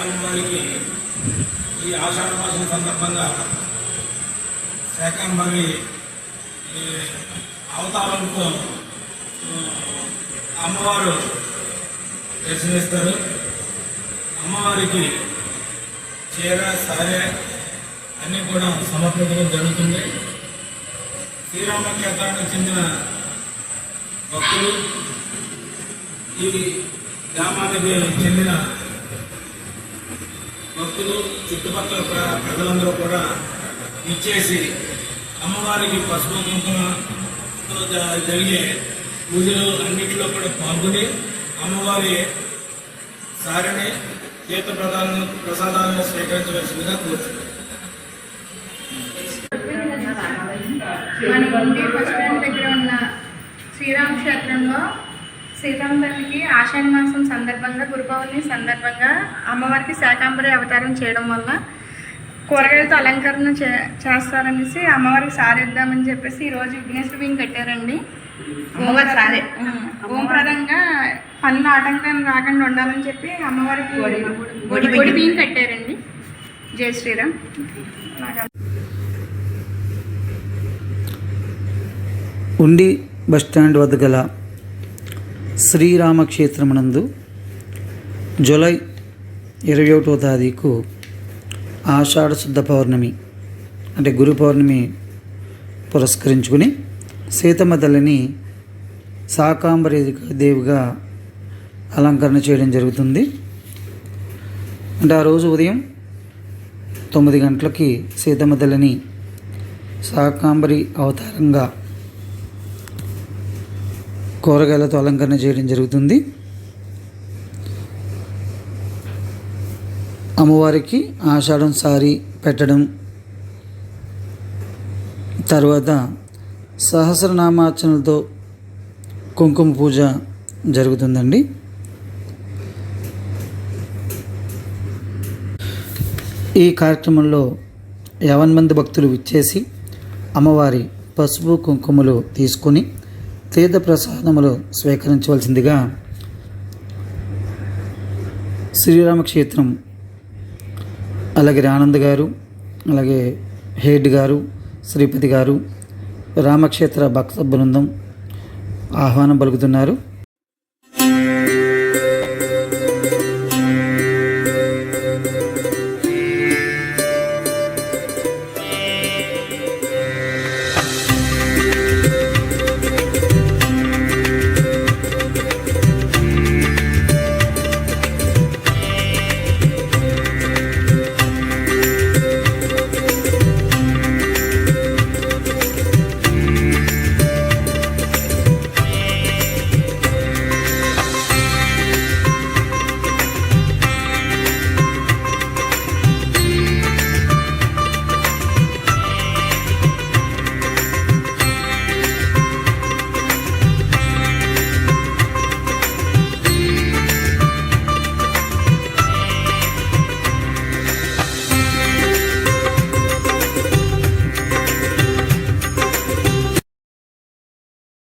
అమ్మవారికి ఈ ఆషాఢ మాసం సందర్భంగా శాకంబరి అవతారంతో అమ్మవారు దర్శనిస్తారు అమ్మవారికి చీర సారే అన్నీ కూడా సమర్పించడం జరుగుతుంది. శ్రీరామ క్షేత్రానికి చెందిన భక్తులు ఈ గ్రామానికి చెందిన భక్తులు చుట్టుపక్కల ప్రజలందరూ కూడా ఇచ్చేసి అమ్మవారికి పసుపు కుంకుమతో జరిగే పూజలు అన్నింటిలో కూడా పాల్గొని అమ్మవారి సారిని తీర్థ ప్రదాలను ప్రసాదాలను స్వీకరించవలసిందిగా కోరుతున్నాను మన ఇంటి బస్ స్టాండ్ దగ్గర ఉన్న శ్రీరామ క్షేత్రంలో తల్లికి ఆషాఢ మాసం సందర్భంగా గురు పౌర్ణమి సందర్భంగా అమ్మవారికి శాకాంబరి అవతారం చేయడం వల్ల కూరగాయలతో అలంకరణ చే చేస్తారనేసి అమ్మవారికి సారేద్దామని చెప్పేసి ఈరోజు విఘ్నేశ్వర బియ్యం కట్టారండి. అమ్మవారి సారే. ఓంప్రదంగా పనులు ఆటంకం రాకుండా ఉండాలని చెప్పి అమ్మవారికి ఒడి బియ్యం కట్టారండి. జై శ్రీరామ్. ఉండి బస్టాండ్ వద్ద గల శ్రీరామక్షేత్రమునందు జూలై ఇరవై ఒకటో తారీఖు ఆషాఢ శుద్ధ పౌర్ణమి అంటే గురు పౌర్ణమి పురస్కరించుకుని సీతమ్మ తల్లిని శాకాంబరి దేవిగా అలంకరణ చేయడం జరుగుతుంది. అంటే ఆ రోజు ఉదయం తొమ్మిది గంటలకి సీతమ్మ తల్లిని శాకాంబరి అవతారంగా కూరగాయలతో అలంకరణ చేయడం జరుగుతుంది. అమ్మవారికి ఆషాఢం సారీ పెట్టడం. తర్వాత సహస్రనామార్చనలతో కుంకుమ పూజ జరుగుతుందండి. ఈ కార్యక్రమంలో యావన్ మంది భక్తులు విచ్చేసి అమ్మవారి పసుపు కుంకుమలు తీసుకొని తీర్థ ప్రసాదములు స్వీకరించవలసిందిగా శ్రీరామక్షేత్రం అలాగే ఆనంద్ గారు అలాగే హెడ్ గారు శ్రీపతి గారు రామక్షేత్ర భక్త బృందం ఆహ్వానం పలుకుతున్నారు.